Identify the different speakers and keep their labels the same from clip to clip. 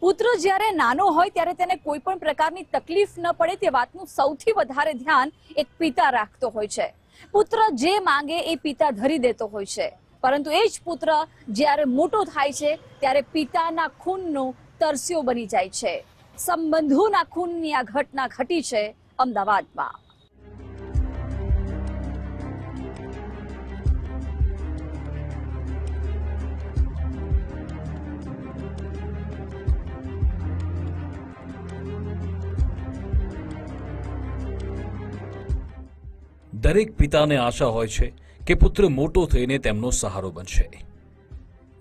Speaker 1: પુત્ર જ્યારે નાનો હોય ત્યારે તેને કોઈ પણ પ્રકારની તકલીફ ન પડે તે વાતનું સૌથી વધારે ધ્યાન એક પિતા રાખતો હોય છે. પુત્ર જે માંગે એ પિતા ધરી દેતો હોય છે. પરંતુ એ જ પુત્ર જ્યારે મોટો થાય છે, ત્યારે પિતાના ખૂનનો તરસ્યો બની જાય છે. સંબંધોના ખૂનની આ ઘટના ઘટી છે અમદાવાદમાં.
Speaker 2: દરેક પિતાને આશા હોય છે કે પુત્ર મોટો થઈને તેમનો સહારો બનશે.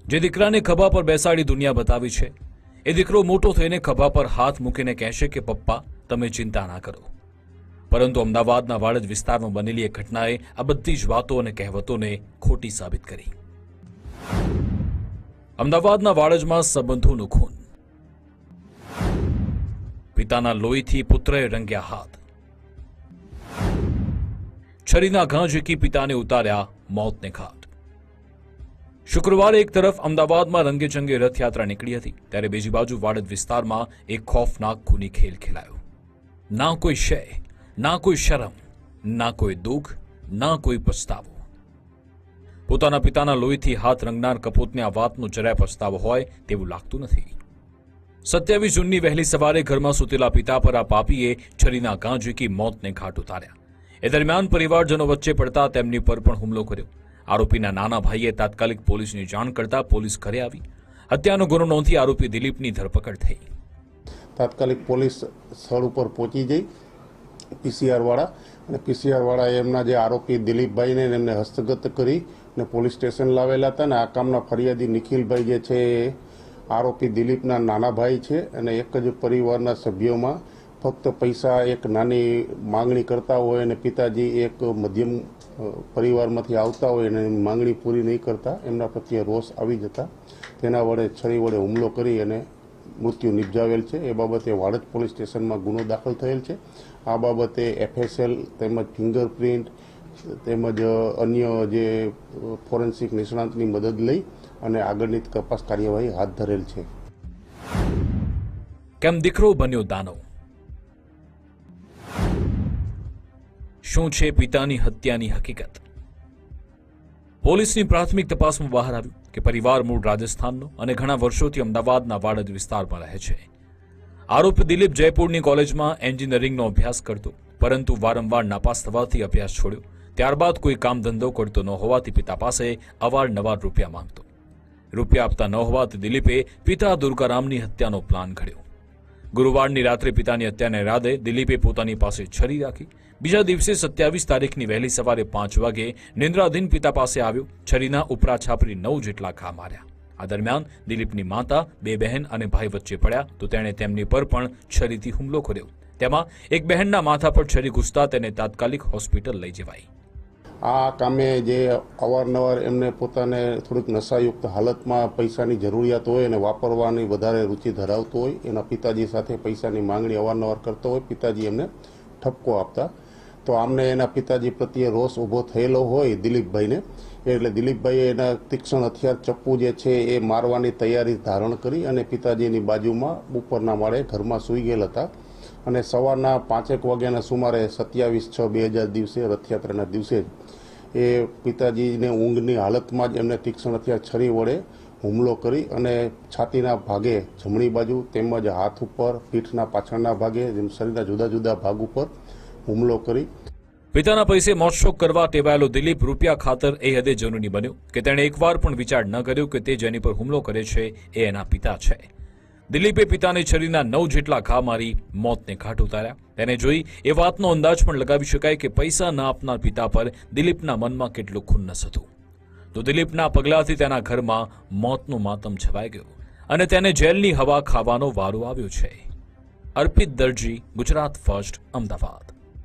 Speaker 2: જે દીકરાને ખભા પર બેસાડી દુનિયા બતાવી છે, એ દીકરો મોટો થઈને ખભા પર હાથ મૂકીને કહેશે કે, પપ્પા, તમે ચિંતા ના કરો. પરંતુ અમદાવાદના વાડજ વિસ્તારમાં બનેલી એક ઘટનાએ આ બધી જ વાતો અને કહેવતોને ખોટી સાબિત કરી. અમદાવાદના વાડજમાં સંબંધોનું ખૂન. પિતાના લોહીથી પુત્રએ રંગ્યા હાથ. છરીના ઘા ઝીકી પિતાને ઉતાર્યા મોતને ઘાટ. શુક્રવારે એક તરફ અમદાવાદમાં રંગેચંગે રથયાત્રા નીકળી હતી, ત્યારે બીજી બાજુ વાડદ વિસ્તારમાં એક ખોફનાક ખૂની ખેલ ખેલાયો. ના કોઈ શય, ના કોઈ શરમ, ના કોઈ દુઃખ, ના કોઈ પસ્તાવો. પોતાના પિતાના લોહીથી હાથ રંગનાર કપૂતને આ વાતનો જરાય પસ્તાવો હોય તેવું લાગતું નથી. સત્યાવીસ જૂનની વહેલી સવારે ઘરમાં સૂતેલા પિતા પર આ પાપીએ છરીના ગાં ઝીકી મોતને ઘાટ ઉતાર્યા. એ દરમિયાન પરિવારજનો વચ્ચે પડતા તેમની પર પણ હુમલો કર્યો. આરોપીના નાના ભાઈએ તાત્કાલિક પોલીસની જાણ કરતા પોલીસ ઘરે આવી. હત્યાનો ગુનો નોંધી આરોપી દિલીપની ધરપકડ થઈ.
Speaker 3: તાત્કાલિક પોલીસ સ્થળ ઉપર પહોંચી જઈ પીસીઆર વાળા અને પીસીઆર વાળા એમના જે આરોપી દિલીપભાઈને એમને હસ્તગત કરી ને પોલીસ સ્ટેશન લાવેલા હતા ને આ કામના ફરિયાદી નિખિલભાઈ જે છે એ આરોપી દિલીપના નાના ભાઈ છે અને એક જ પરિવારના સભ્યોમાં ફક્ત પૈસા એક નાની માંગણી કરતા હોય અને પિતાજી એક મધ્યમ પરિવારમાંથી આવતા હોય અને માંગણી પૂરી નહીં કરતા, એમના પ્રત્યે રોષ આવી જતા. તેના વડે, છરી વડે હુમલો કરી અને મૃત્યુ નિપજાવેલ છે. એ બાબતે વાડજ પોલીસ સ્ટેશનમાં ગુનો દાખલ થયેલ છે. આ બાબતે એફએસએલ તેમજ ફિંગરપ્રિન્ટ તેમજ અન્ય જે ફોરેન્સિક નિષ્ણાંતની મદદ લઈ અને આગળની તપાસ કાર્યવાહી હાથ ધરેલ છે.
Speaker 2: કેમ દીકરો બન્યો દાનવ? શું છે પિતાની હત્યાની હકીકત? પોલીસની પ્રાથમિક તપાસમાં બહાર આવ્યું કે પરિવાર મૂળ રાજસ્થાનનો અને ઘણા વર્ષોથી અમદાવાદના વાડજ વિસ્તારમાં રહે છે. આરોપી દિલીપ જયપુરની કોલેજમાં એન્જિનિયરિંગનો અભ્યાસ કરતો, પરંતુ વારંવાર નાપાસ થવાથી અભ્યાસ છોડ્યો. ત્યારબાદ કોઈ કામ ધંધો કરતો ન હોવાથી પિતા પાસે અવારનવાર રૂપિયા માંગતો. રૂપિયા આપતા ન હોવાથી દિલીપે પિતા દુર્ગારામની હત્યાનો પ્લાન ઘડ્યો. ગુરુવારની રાત્રે પિતાની હત્યાને રાદે દિલીપે પોતાની પાસે છરી રાખી. બીજા દિવસે સત્યાવીસ તારીખની વહેલી સવારે પાંચ વાગે નિંદ્રાધીન પિતા પાસે આવ્યો. છરીના ઉપરા છાપરી નવ જેટલા ઘા માર્યા. આ દરમિયાન દિલીપની માતા, બે બહેન અને ભાઈ વચ્ચે પડ્યા તો તેણે તેમની પર પણ છરીથી હુમલો કર્યો. તેમાં એક બહેનના માથા પર છરી ઘૂસતા તેને તાત્કાલિક હોસ્પિટલ લઈ જવાઈ.
Speaker 3: આ કામે જે અવારનવાર એમને પોતાને થોડીક નશાયુક્ત હાલતમાં પૈસાની જરૂરિયાત હોય અને વાપરવાની વધારે રુચિ ધરાવતો હોય, એના પિતાજી સાથે પૈસાની માંગણી અવારનવાર કરતો હોય, પિતાજી એમને ઠપકો આપતા. તો આમને એના પિતાજી પ્રત્યે રોષ ઊભો થયેલો હોય દિલીપભાઈને, એટલે દિલીપભાઈએ એના તીક્ષ્ણ હથિયાર ચપ્પુ જે છે એ મારવાની તૈયારી ધારણ કરી અને પિતાજીની બાજુમાં ઉપરના માળે ઘરમાં સૂઈ ગયેલા હતા. અને સવારના પાંચેક વાગ્યાના સુમારે સત્યાવીસ છ બે હજાર દિવસે રથયાત્રાના દિવસે જ એ પિતાજીને ઊંઘની હાલતમાં જ એમને તીક્ષ્ણ હથિયાર છરી વડે હુમલો કરી અને છાતીના ભાગે જમણી બાજુ તેમજ હાથ ઉપર, પીઠના પાછળના ભાગે જેમ શરીરના જુદા જુદા ભાગ ઉપર હુમલો કરી.
Speaker 2: પિતાના પૈસે મોજશોખ કરવા ટેવાયેલો દિલીપ રૂપિયા ખાતર એ હદે જનૂની બન્યો કે તેણે એકવાર પણ વિચાર ન કર્યો કે તે જેની પર હુમલો કરે છે એ એના પિતા છે. દિલીપે પિતાને છરીના નવ જેટલા ઘા મારી મોતને ઘાટ ઉતાર્યા. તેને જોઈ એ વાતનો અંદાજ પણ લગાવી શકાય કે પૈસા ન આપનાર પિતા પર દિલીપના મનમાં કેટલું ખુન્નસ હતું. તો દિલીપના પગલાથી તેના ઘરમાં મોતનું માતમ છવાઈ ગયું અને તેને જેલની હવા ખાવાનો વારો આવ્યો છે. અર્પિત દરજી, ગુજરાત ફર્સ્ટ, અમદાવાદ.